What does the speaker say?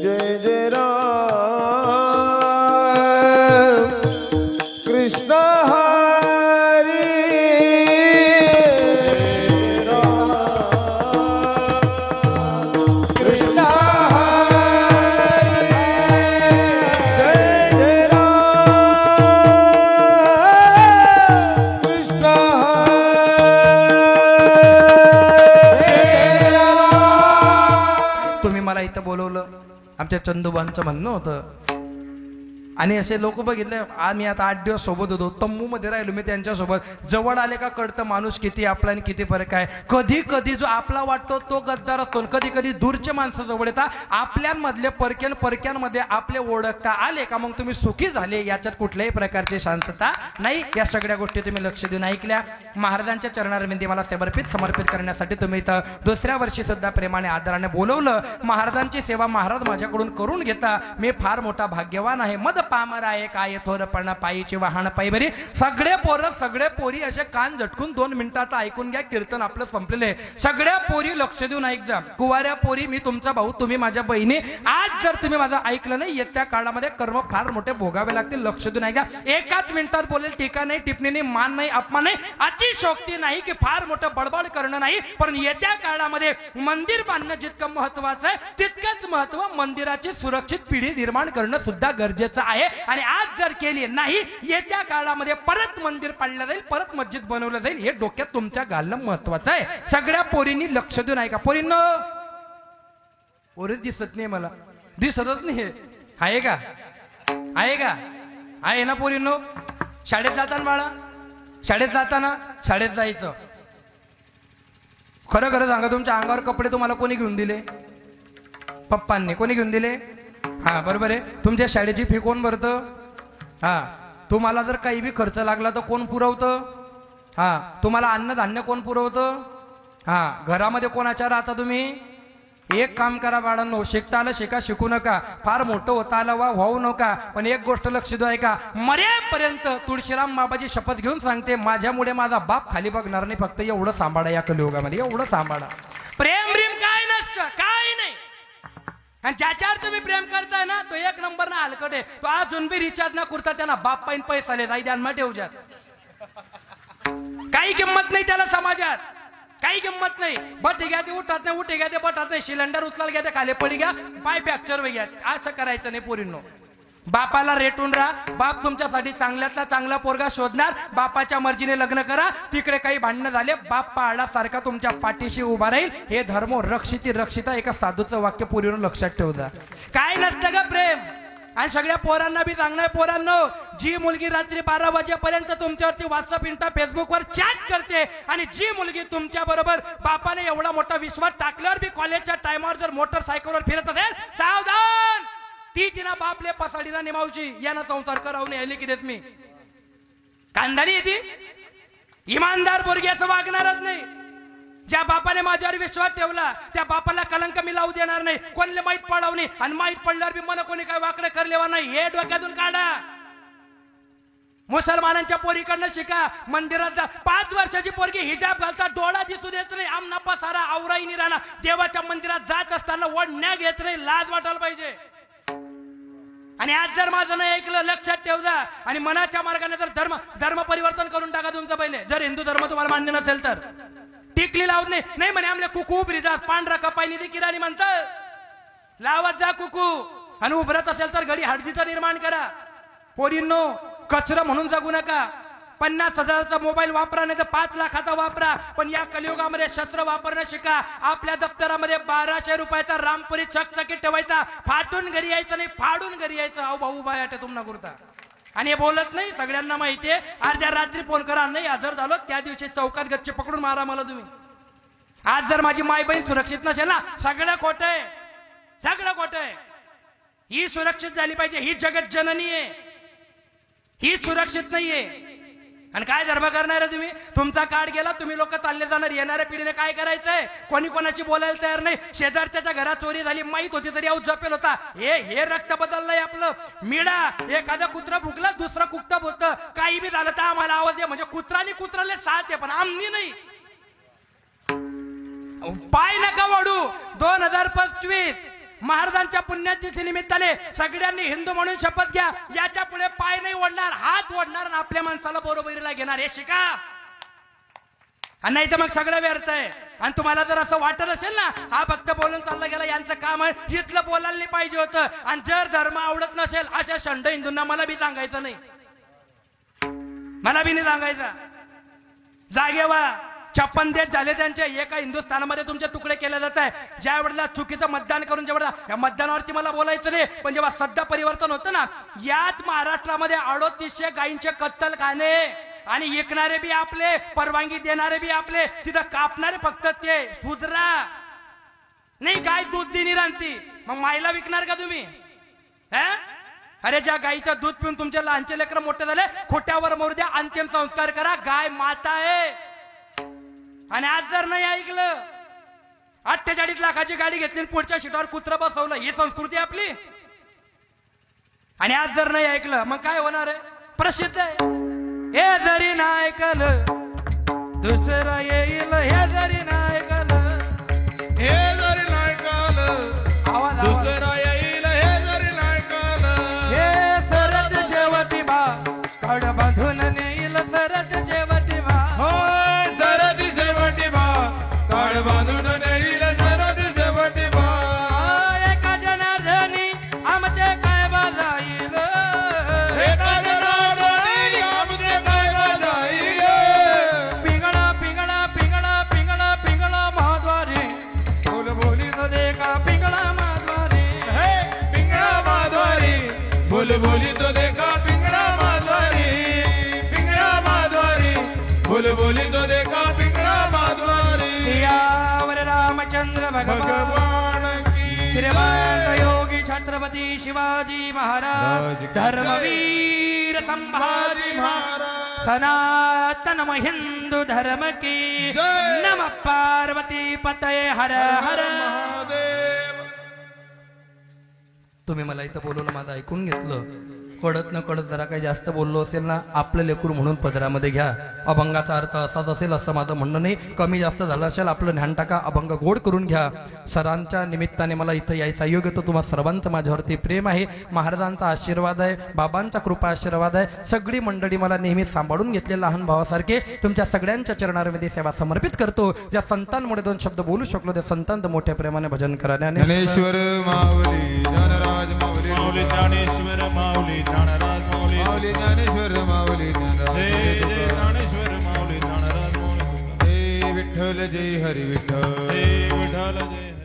जय जय राम कृष्ण हरी कृष्ण हरी जय जय राम कृष्ण हरी तुम्ही मला इथं बोलवलं. आमच्या चंदुबांचं म्हणणं होतं आणि असे लोक बघितले आम्ही आता आठ दिवस सोबत होतो तंबूमध्ये राहिलो मी त्यांच्यासोबत. जवळ आले का कळतं माणूस किती आपला आणि किती फरक आहे. कधी कधी जो आपला वाटतो तो गद्दार असतो कधी कधी दूरचे माणसं जवळ येतात. आपल्यामधले परक्यान परक्यांमध्ये आपले ओळखता आले का मग तुम्ही सुखी झाले? याच्यात कुठल्याही प्रकारची शांतता नाही. या सगळ्या गोष्टी तुम्ही लक्ष देऊन ऐकल्या. महाराजांच्या चरणारविंदी मला समर्पित समर्पित करण्यासाठी तुम्ही इथं दुसऱ्या वर्षी सुद्धा प्रेमाने आदराने बोलवलं. महाराजांची सेवा महाराज माझ्याकडून करून घेता. मी फार मोठा भाग्यवान आहे. मद पामर आहे काय थोरपणा पायीचे वाहन पायी बरी सगळे पोरं सगळे पोरी असे कान झटकून दोन मिनिटात ऐकून घ्या कीर्तन आपलं संपलेलं आहे. सगळ्या पोरी लक्ष देऊन ऐक जा. कुवाऱ्या पोरी मी तुमचा भाऊ तुम्ही माझ्या बहिणी. आज जर तुम्ही माझं ऐकलं नाही येत्या काळामध्ये कर्म फार मोठे भोगावे लागतील. लक्ष देऊन ऐका एकाच मिनिटात बोलेल टीका नाही टिप्पणी नाही मान नाही अपमान नाही. अतिशोक्ती नाही की फार मोठं बडबड करणं नाही. पण येत्या काळामध्ये मंदिर बांधणं जितकं महत्वाचं आहे तितकं महत्त्व मंदिराची सुरक्षित पिढी निर्माण करणं सुद्धा गरजेचं आहे. आणि आज जर केली नाही येत्या काळामध्ये परत मंदिर पाडलं जाईल परत मस्जिद बनवलं जाईल हे डोक्यात तुमच्या घालणं महत्वाचं आहे. सगळ्या पोरींनी लक्ष देऊन आहे का पोरींना पोरीच दिसत नाही मला. दिसतच नाही हे. आहे का? आहे का? आहे ना पोरींनो? शाळेत जाताना बाळा. शाळेत जाताना शाळेत जायचं. खरं खरं सांगा तुमच्या अंगावर कपडे तुम्हाला कोणी घेऊन दिले? पप्पांनी. कोणी घेऊन दिले? हा बरोबर आहे. तुमच्या शाळेची फी कोण भरतं? हा तुम्हाला जर काही बी खर्च लागला तर कोण पुरवतं? हा तुम्हाला अन्नधान्य कोण पुरवतं? हा घरामध्ये कोणाच्या राहता तुम्ही? एक काम करा बाळांनो शिकता आलं शिका शिकू नका. फार मोठं होता आलं वा होऊ नका. पण एक गोष्ट लक्ष देऊ ऐका. मरेपर्यंत तुळशीराम बाबाची शपथ घेऊन सांगते माझ्यामुळे माझा बाप खाली बघणार नाही फक्त एवढं सांभाळा या कलियुगामध्ये एवढं सांभाळा. प्रेम प्रेम काय नसतं काय नाही आणि ज्याच्यावर तुम्ही प्रेम करताय ना तो एक नंबर ना हलकट आहे. तो अजून बी रिचार्ज ना करता त्यांना बाप पाईन पैसा आले जाई ध्यान ठेवच्यात काही किंमत नाही त्याला समाजात. काही किंमत नाही. बट घ्या ते उठत नाही उठे घ्या ते बटत नाही. सिलेंडर उचलायला घ्या ते खाली पडी घ्या पाय फ्रॅक्चर वे घ्या. असं करायचं नाही पोरींनो. बापाला रेटून राहा. बाप तुमच्यासाठी चांगल्याचा चांगला पोरगा शोधणार. बापाच्या मर्जीने लग्न करा. तिकडे काही भांडणं झाले. बाप पाळासारखा तुमच्या पाठीशी उभा राहील. हे धर्म रक्षिती रक्षिता एका साधूचं वाक्य पुरीवर लक्षात ठेवता काय नसतं का प्रेम. आणि सगळ्या पोरांना बी सांगणार पोरांनो जी मुलगी रात्री बारा वाजेपर्यंत तुमच्यावरती व्हॉट्सअप इंटा फेसबुकवर चॅट करते आणि जी मुलगी तुमच्या बरोबर बापाने एवढा मोठा विश्वास टाकल्यावर बी कॉलेजच्या टायमावर जर मोटरसायकलवर फिरत असेल सावधान! ती तिना बापले पसाडीला निमावची यानं संसार करावून यायली की देत मी. खानदानी येते इमानदार पोरगी असं वागणारच नाही. ज्या बापाने माझ्यावर विश्वास ठेवला त्या बापाला कलंक मी लावू देणार नाही. कोणले माहीत पडाव नाही. आणि माहीत पडल्यावर बी मला कोणी काय वाकडं करलेवा नाही. हे डोक्यातून काढा. मुसलमानांच्या पोरीकडनं शिका. मंदिरात जा पाच वर्षाची पोरगी हिजाब घालता डोळा दिसू देत नाही. आमना पसारा आवराई निराणा देवाच्या मंदिरात जात असताना ओढण्या घेत नाही. लाज वाटायला पाहिजे. आणि आज जर माझं नाही ऐकलं लक्षात ठेव जा. आणि मनाच्या मार्गाने जर धर्म धर्म परिवर्तन करून टाका तुमचं पहिले. जर हिंदू धर्म तुम्हाला मान्य नसेल तर. टिकली लावत नाही. नाही म्हणे आमले कुकू उभरी जा पांढरा कपाईनी ती किराणी म्हणतात. लावत जा कुकू. आणि उभरत असेल तर घडी हळदीचं निर्माण करा. पोरींनो कचरा म्हणून जगू नका. पन्नास हजाराचा मोबाईल वापरा नाही तर पाच लाखाचा वापरा. पण या कलियुगामध्ये शस्त्र वापरणं शिका. आपल्या दप्तरामध्ये बाराशे रुपयाचा रामपुरी चकचकीत ठेवायचा. फाटून घरी यायचं नाही फाडून घरी यायचं. अहो भाऊ बाया तुमना कुर्ता. आणि हे बोलत नाही सगळ्यांना माहितीये अर्ध्या रात्री फोन करा नाही हजर झालो त्या दिवशी चौकात गच्चे पकडून मारा मला तुम्ही. आज जर माझी माय बहीण सुरक्षित नसेल ना सगळं खोट आहे. सगळं खोट आहे. ही सुरक्षित झाली पाहिजे ही जगत जननी आहे. ही सुरक्षित नाहीये. आणि काय धर्म करणार आहे तुम्ही? तुमचा काळ गेला तुम्ही लोक चालले जाणार. येणाऱ्या पिढीने काय करायचंय? कोणी कोणाची बोलायला तयार नाही. शेजारच्या घरात चोरी झाली माहीत होती तरी अहो जपेल होता. हे हे रक्त बदललंय आपलं. मिडा एखादं कुत्रा भुकलं दुसरं कुत्ता बोलतं काही बी झालं तर आम्हाला आवाज आहे म्हणजे कुत्राने कुत्राले साथ आहे पण आमनी नाही. पाय नका वाढू. दोन हजार पंचवीस. महाराजांच्या पुण्यतिथी निमित्ताने सगळ्यांनी हिंदू म्हणून शपथ घ्या. याच्यापुढे पाय नाही ओढणार हात ओढणार आणि आपल्या माणसाला बरोबरीला घेणार. हे शिका. आणि नाही तर मग सगळं व्यर्थ आहे. आणि तुम्हाला जर असं वाटत असेल ना हा फक्त बोलून चालला गेला यांचं काम आहे. इथलं बोलायला नाही पाहिजे होतं. आणि जर धर्म आवडत नसेल अशा शंड हिंदूंना मला बी सांगायचं नाही. मला बी नाही सांगायचं. जागे छप्पन देश झाले त्यांचे. एका हिंदुस्थानामध्ये तुमचे तुकडे केले जात आहे. ज्या वेळेला चुकीचं मतदान करून ज्या वेळेला या मतदानावरती मला बोलायचं नाही पण जेव्हा सध्या परिवर्तन होतं ना याच महाराष्ट्रामध्ये अडोतीसशे गायींचे कत्तल खाणे आणि विकणारे बी आपले परवानगी देणारे बी आपले तिथं कापणारे फक्त ते. सुधरा. नाही गाय दूध दिनी रांती मग मायला विकणार का तुम्ही? अरे ज्या गायीचं दूध पिऊन तुमचे लहानचे लेकर मोठे झाले खोट्यावर मोर द्या अंतिम संस्कार करा. गाय माता आहे. आणि आज जर नाही ऐकलं अठ्ठेचाळीस लाखाची गाडी घेतली पुढच्या सीटावर कुत्र बसवलं ही संस्कृती आपली. आणि आज जर नाही ऐकलं मग काय होणार आहे? प्रसिद्ध आहे. हे जरी नाही ऐकलं दुसरं येईल हे तो देखा पिंगला माधवारी है पिंगला माधवारी भूल भूली तो देखा पिंगड़ा माधवारी पिंगला माधवारी भूल भूली तो देखा पिंगड़ा माधवारी यावर रामचंद्र भगवान श्रीमंत योगी छत्रपति शिवाजी महाराज धर्मवीर संभाजी महाराज। सनातनम हिंदू धर्म की नम पार्वती पते हर हर। तुम्ही मला इथं बोलवलं माझं ऐकून घेतलं. कळत न कळत जरा काही जास्त बोललो असेल ना आपलं लेकरू म्हणून पदरामध्ये घ्या. अभंगाचा अर्थ असाच असेल असं माझं म्हणणं नाही. कमी जास्त झालं असेल आपलं ज्ञान टाका अभंग गोड करून घ्या. सरांच्या निमित्ताने मला इथं यायचा योग येतो तुम्हा सर्वांचं माझ्यावरती प्रेम आहे. महाराजांचा आशीर्वाद आहे बाबांचा कृपा आशीर्वाद आहे. सगळी मंडळी मला नेहमी सांभाळून घेतले लहान भावासारखे. तुमच्या सगळ्यांच्या चरणामध्ये सेवा समर्पित करतो. ज्या संतांमुळे दोन शब्द बोलू शकलो त्या संतांत मोठ्या प्रेमाने भजन करायला രാജ മൗലി മൗലി ജ്ഞാനേശ്വര മൗലി ജ്ഞാനരാജ് മൗലി മൗലി ജ്ഞാനേശ്വര മൗലി ജ്ഞാനേശ്വര മൗലി ജ്ഞാനരാജ് മൗലി വിഠല ജയ ഹരി വിഠല വിഠല ജയ